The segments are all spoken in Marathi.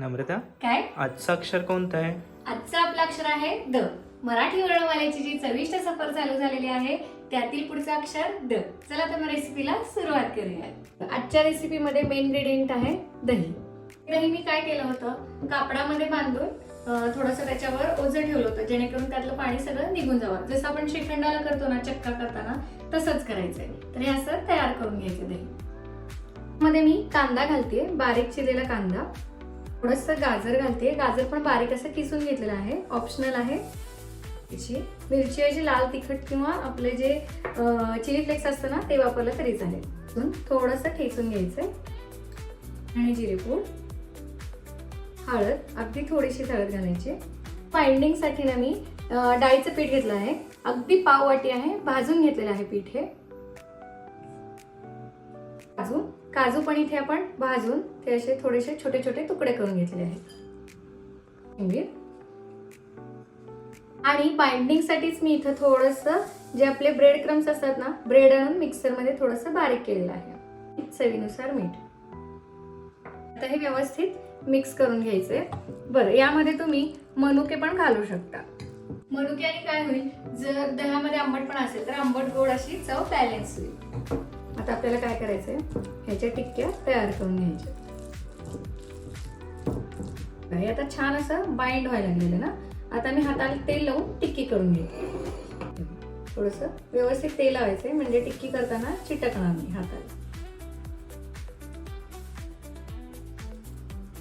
नम्रता? काय? आजचं अक्षर कोणतं आहे? आजचं आपलं अक्षर आहे द. मराठी वर्णमालेची जी चविष्ट सफर चालू झालेली आहे त्यातील पुढचं अक्षर द. चला तर मग रेसिपीला सुरुवात करूया आजच्या रेसिपीमध्ये मेन इन्ग्रेडियंट आहे दही. दही मी काय केलं होतं? कापडामध्ये बांधून थोडंसं त्याच्यावर ओझं ठेवलं होतं जेणेकरून त्यातलं पाणी सगळं निघून जावं. जसं आपण श्रीखंडाला करतो ना चक्का करताना तसंच करायचंय. तर हे असं तयार करून घ्यायचं दही. मध्ये मी कांदा घालते बारीक चिरलेला कांदा. थोडस गाजर घालते. गाजर पण बारीक असं किसून घेतलेलं आहे. ऑप्शनल आहे. मिरची. मिरची आहे लाल तिखट किंवा आपले जे चिली फ्लेक्स असतं ना ते वापरलं तरी चालेल. इथून थोडंसं ठेचून घ्यायचंय. आणि जिरेपूड. हळद. अगदी थोडीशी हळद घालायची. बाइंडिंगसाठी ना मी डाळीचं पीठ घेतलं आहे. अगदी पाव वाटी आहे. भाजून घेतलेलं आहे पीठ हे. भाजून काजू पण इथे आपण भाजून ते असे थोडेसे छोटे छोटे तुकडे करून घेतले आहेत. आणि बाइंडिंग साठीच मी इथं थोडस जे आपले ब्रेड क्रम्स असतात ना ब्रेड आणून मिक्सरमध्ये थोडस बारीक केलेलं आहे. चवीनुसार मीठ. आता हे व्यवस्थित मिक्स करून घ्यायचे. बरं यामध्ये तुम्ही मनुके पण घालू शकता. मनुक्याने काय होईल? जर दह्यामध्ये आंबट पण असेल तर आंबट गोड अशी चव बॅलेन्स होईल आता आपल्याला काय करायचंय? ह्याच्या टिक्क्या तयार करून घ्यायच्या हे आता छान असं बाइंड व्हायला लागलेलं ना? आता मी हाताला तेल लावून टिक्की करून घेते. थोडस व्यवस्थित तेल लावायचंय म्हणजे टिक्की करताना चिटकणार नाही हाताला.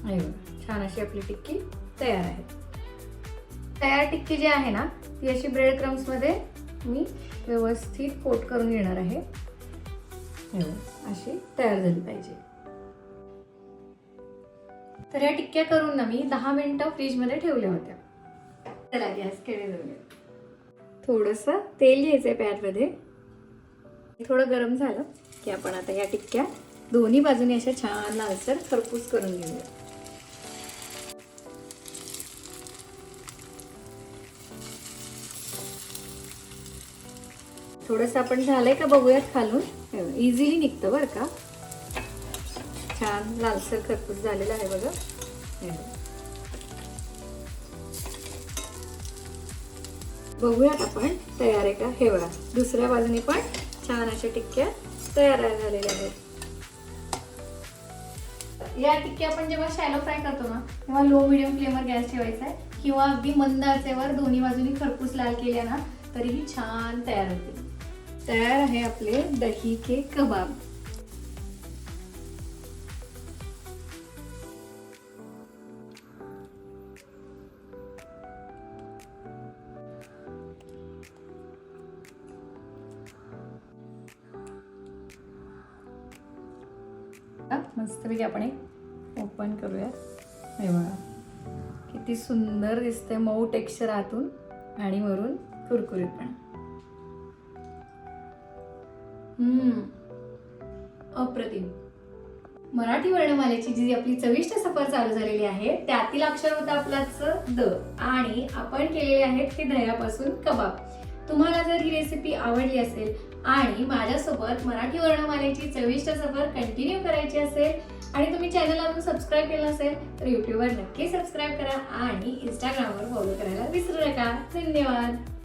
हे बघा, छान अशी आपली टिक्की तयार आहे. तयार टिक्की जी आहे ना ती अशी ब्रेड क्रम्समध्ये मी व्यवस्थित कोट करून घेणार आहे. अशी तयार झाली पाहिजे. तर या टिक्क्या करून ना मी दहा मिनिटं फ्रीजमध्ये ठेवल्या होत्या. चला गॅस केले जाऊया. थोडस तेल घ्यायचंय पॅनमध्ये. थोडं गरम झालं की आपण आता या टिक्क्या दोन्ही बाजूने अशा छान लालसर खरपूस करून घेऊया. थोडस आपण झालंय का बघूयात खालून. इझिली निघतं बरं का. छान लालसर खरपूस झालेला आहे बघा. बघूयात आपण तयार आहे का? हे बघा. दुसऱ्या बाजूने पण छान अशा टिक्क्या तयार झालेल्या आहेत. या टिक्क्या आपण जेव्हा शॅलो फ्राय करतो ना तेव्हा लो मिडियम फ्लेमवर गॅस ठेवायचा आहे. किंवा अगदी मंद आचेवर दोन्ही बाजूनी खरपूस लाल केल्या ना तरीही छान तयार होते. तयार आहे आपले दही के कबाब. मस्तपैकी आपण एक ओपन करूया हे बघा. किती सुंदर दिसते मऊ टेक्स्चर आतून आणि वरून कुरकुरीत पण. हम्म. अप्रतिम. मराठी वर्णमालेची जी आपली चविष्ट सफर चालू झालेली आहे त्यातील अक्षर होतं आपलाच द. आणि आपण केलेले आहेत हे दह्यापासून कबाब. तुम्हाला जर ही रेसिपी आवडली असेल आणि माझ्यासोबत मराठी वर्णमालेची चविष्ट सफर कंटिन्यू करायची असेल आणि तुम्ही चॅनल अजून सबस्क्राईब केलं असेल तर युट्यूबवर नक्की सबस्क्राईब करा आणि इंस्टाग्रामवर फॉलो करायला विसरू नका. धन्यवाद.